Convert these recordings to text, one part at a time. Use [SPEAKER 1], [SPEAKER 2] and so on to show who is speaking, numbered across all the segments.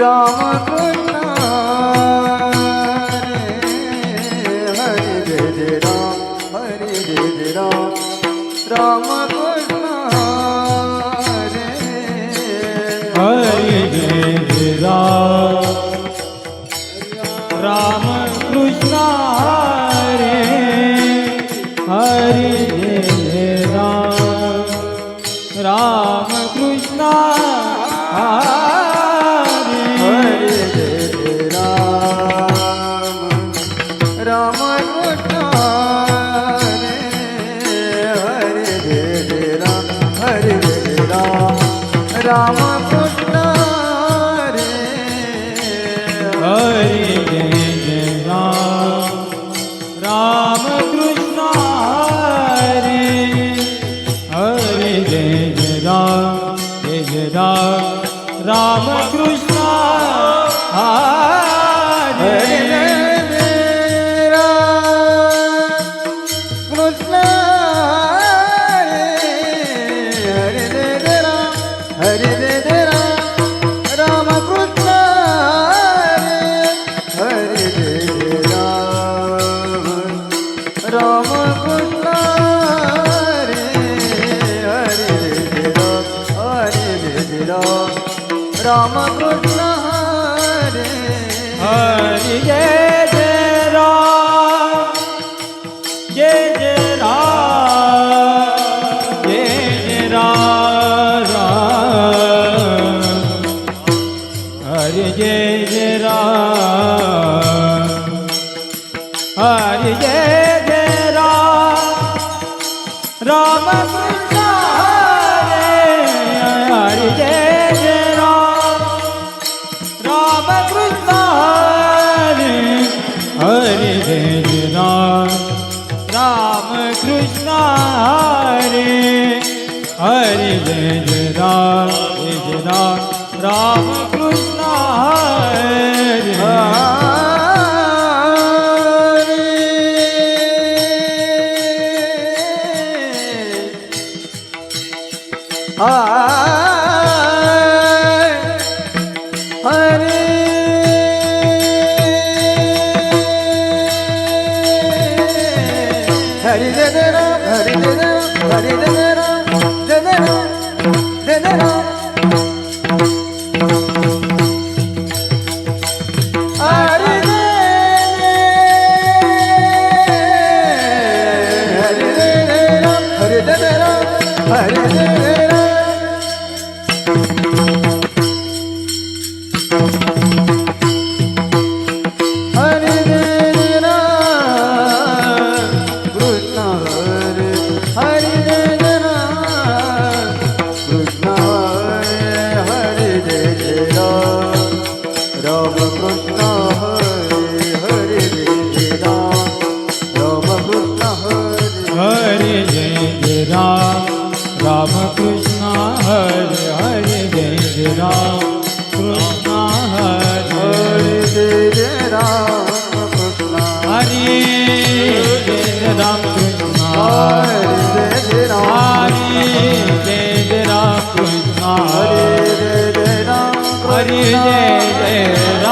[SPEAKER 1] রাম तेरा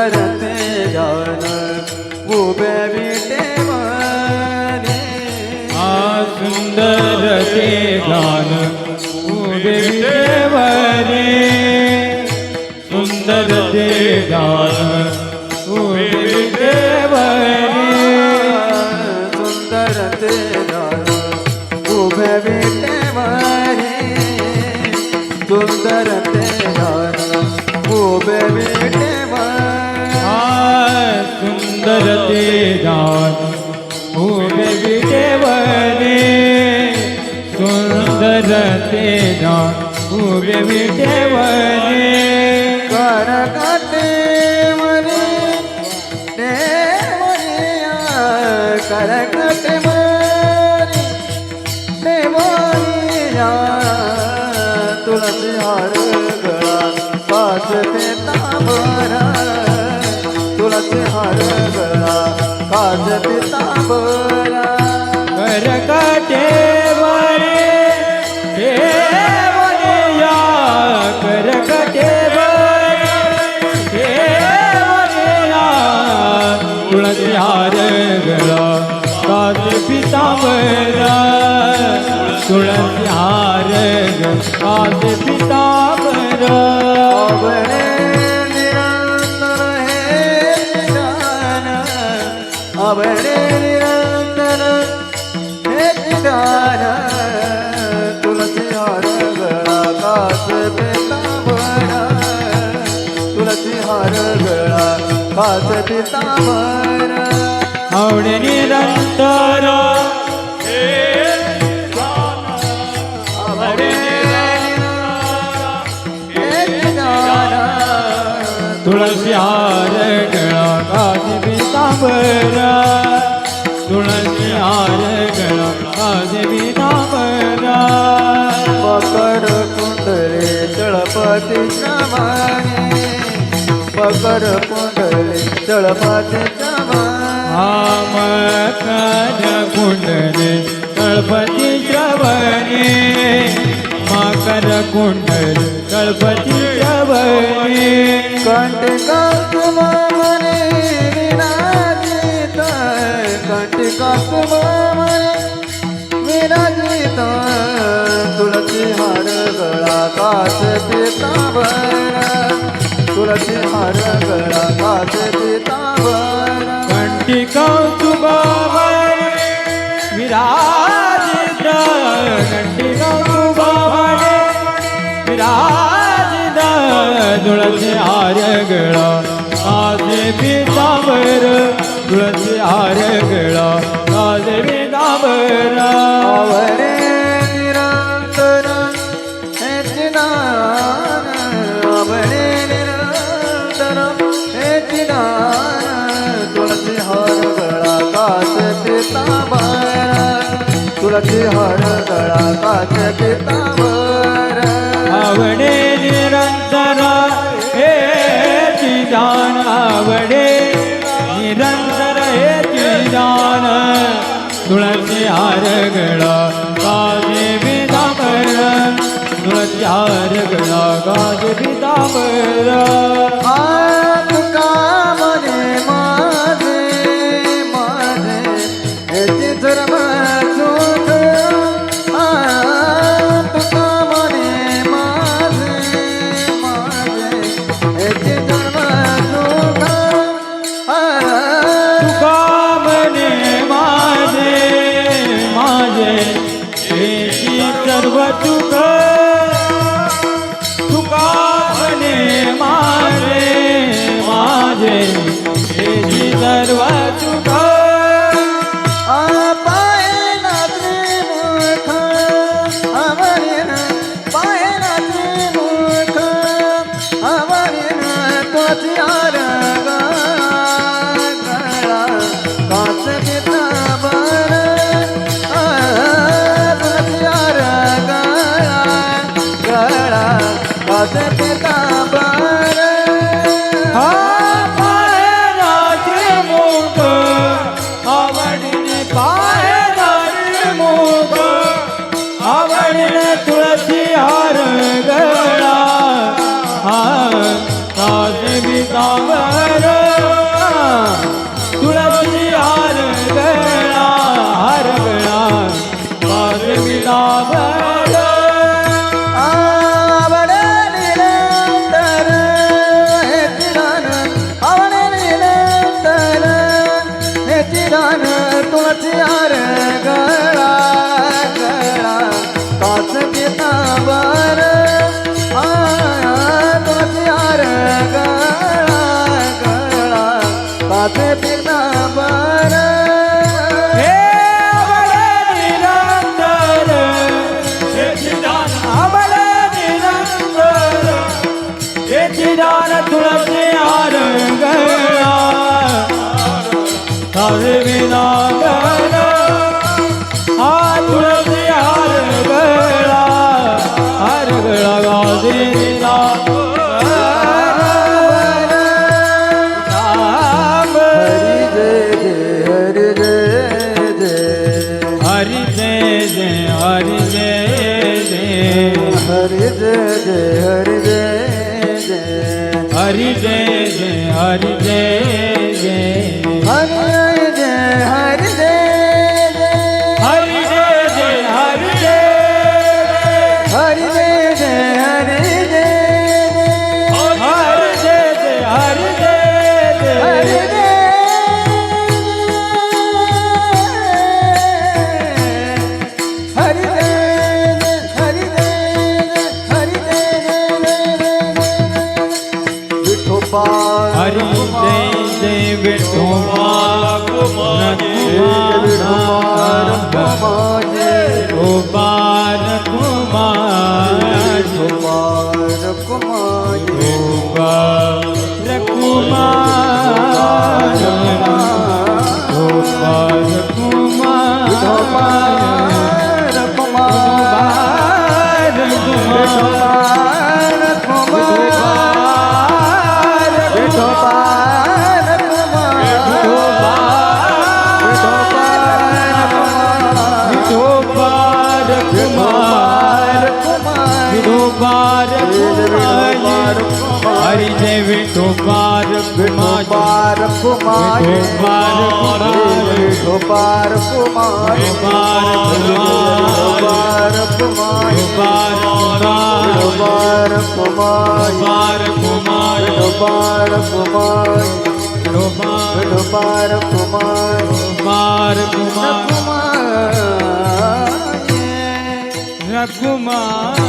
[SPEAKER 2] भारत ते उभे विटेवरे कर मरे देवरिया कर काटे मरे देवरिया तुलसी हार गळा पाच ते तांबरा. तुलसी हार गळा पाच ते
[SPEAKER 1] तुळसी हार गळा काच
[SPEAKER 2] निरंतर हे गान आवडे निरंतर हे गान तुलसी हार गळा कास पितांबरा. हार गळा कास
[SPEAKER 1] आवडे निरंतर तुळसी हार गळा काजी पितांबरा तुळसी हार गळा काजी पितांबरा
[SPEAKER 2] मकर कुंडले चळपती श्रमाने मकर कुंडले चळपती श्रमाने
[SPEAKER 1] आम काज कुंडले गणपती श्रवणे मकर कुंडले गणपती श्रवणे
[SPEAKER 2] कंटिका मने विराजित कंटिका मने विराजित तुलसी हार गळा कास पितांबर. तुलसी हार गळा पितांबर.
[SPEAKER 1] कौतुकामय विराजित तुळसी हार गळा आजे पितांबर तुळसी हार गळा आजे पितांबर.
[SPEAKER 2] आवरे निरंतर हे चिदान आवरे निरंतर हे गळा काच पितावर गळा काच
[SPEAKER 1] तुळसी गाजे पितांबर तुळसी हार गाजे पितांबर. ஆவட ஆவட
[SPEAKER 2] நிரந்தர நெற்றிதான
[SPEAKER 1] அவன நிரந்தர
[SPEAKER 2] நெற்றிதான துளசியார
[SPEAKER 1] கழா கழா காசு கிதாபர
[SPEAKER 2] துளசியார கழா
[SPEAKER 1] கழா
[SPEAKER 2] காசு பின் રે ના
[SPEAKER 1] ગોપાલ હરી જય જય ગોપાલ કુમાર ગોપાલ કુમાર
[SPEAKER 2] ગોપાલ કુમાર
[SPEAKER 1] ગોપાલ કુમાર
[SPEAKER 2] ગોપાલ ગોપાર
[SPEAKER 1] કુમાર ગોપાર
[SPEAKER 2] કુમાર
[SPEAKER 1] ગોપાર
[SPEAKER 2] કુમાર
[SPEAKER 1] ગોપાર
[SPEAKER 2] કુમાર ગોપાર
[SPEAKER 1] કુમાર
[SPEAKER 2] ગોપાર
[SPEAKER 1] કુમાર
[SPEAKER 2] ગોપાર
[SPEAKER 1] કુમાર રઘુમાર